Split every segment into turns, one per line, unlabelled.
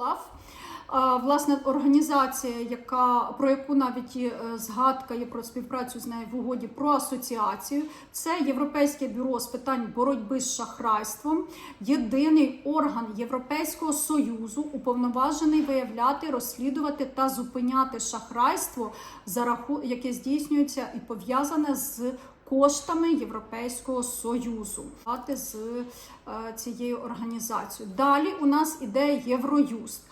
ОЛАФ. Власне, організація, яка про яку навіть є е, згадка є про співпрацю з нею в угоді про асоціацію, це Європейське бюро з питань боротьби з шахрайством, єдиний орган Європейського союзу, уповноважений виявляти, розслідувати та зупиняти шахрайство, яке здійснюється і пов'язане з коштами Європейського союзуАти з е, цією організацією. Далі у нас іде Євроюст.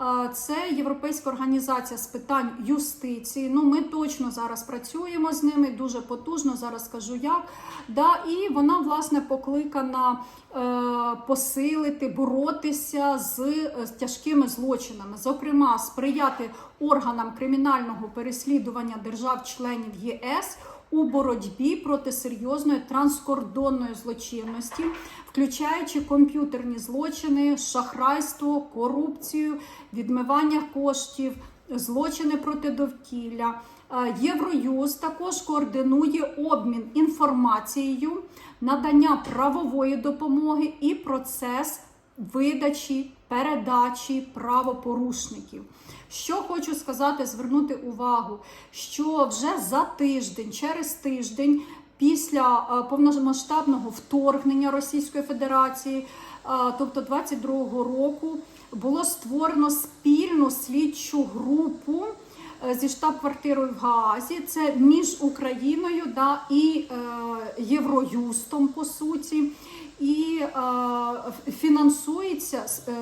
Е, Це Європейська організація з питань юстиції. Ну, ми точно зараз працюємо з ними дуже потужно. Зараз скажу як. Да, і вона власне покликана е, посилити, боротися з, е, з тяжкими злочинами, зокрема, сприяти органам кримінального переслідування держав-членів ЄС у боротьбі проти серйозної транскордонної злочинності, включаючи комп'ютерні злочини, шахрайство, корупцію, відмивання коштів, злочини проти довкілля. Е, Євроюз також координує обмін інформацією, надання правової допомоги і процес видачі, передачі правопорушників. Що хочу сказати, звернути увагу, що вже за тиждень, через тиждень, після е, повномасштабного вторгнення Російської Федерації, е, тобто 22-го року, було створено спільну слідчу групу е, зі штаб-квартирою в Гаазі. Це між Україною да, і Євроюстом, по суті. І е, фінансується е,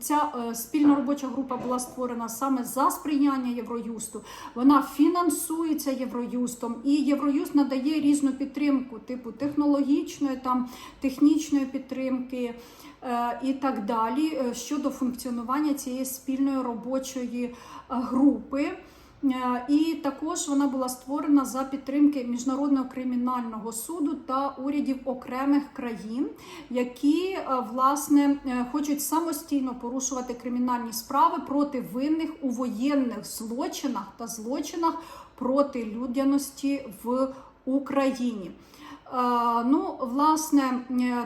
ця е, спільна робоча група була створена саме за сприяння Євроюсту. Вона фінансується Євроюстом, і Євроюст надає різну підтримку, типу технологічної, там технічної підтримки і так далі щодо функціонування цієї спільної робочої групи. Е, І також вона була створена за підтримки міжнародного кримінального суду та урядів окремих країн, які е, власне е, хочуть самостійно порушувати кримінальні справи проти винних у воєнних злочинах та злочинах проти людяності в Україні. Ну, власне,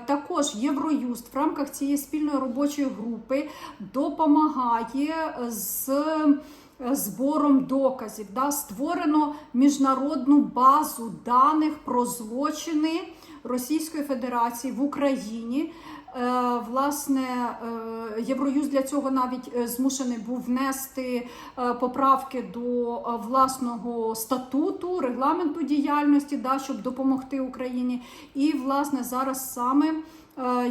також Євроюст в рамках цієї спільної робочої групи допомагає з збором доказів. Да? Створено міжнародну базу даних про злочини Російської Федерації в Україні. Е, Власне, е, Євроюз для цього навіть е, змушений був внести е, поправки до е, власного статуту, регламенту діяльності, да, щоб допомогти Україні. І, власне, зараз саме е,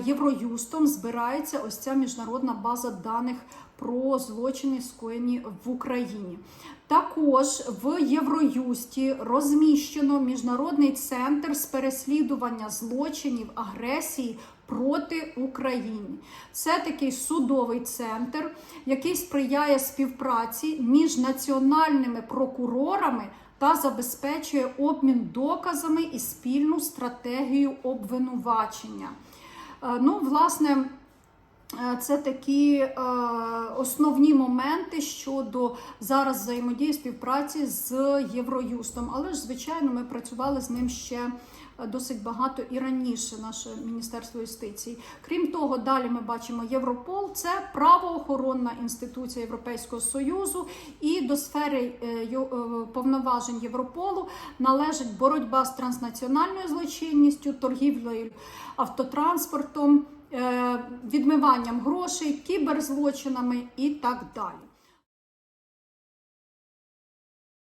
Євроюстом збирається ось ця міжнародна база даних про злочини, скоєні в Україні. Також в Євроюсті розміщено міжнародний центр з переслідування злочинів агресії проти України. Це такий судовий центр, який сприяє співпраці між національними прокурорами та забезпечує обмін доказами і спільну стратегію обвинувачення. Е, Ну, власне. Е, Це такі е, основні моменти щодо зараз взаємодії співпраці з Євроюстом. Але ж, звичайно, ми працювали з ним ще досить багато і раніше, наше Міністерство юстиції. Крім того, далі ми бачимо Європол, це правоохоронна інституція Європейського Союзу, і до сфери е, е, повноважень Європолу належить боротьба з транснаціональною злочинністю, торгівлею автотранспортом е, відмиванням грошей, кіберзлочинами і так далі.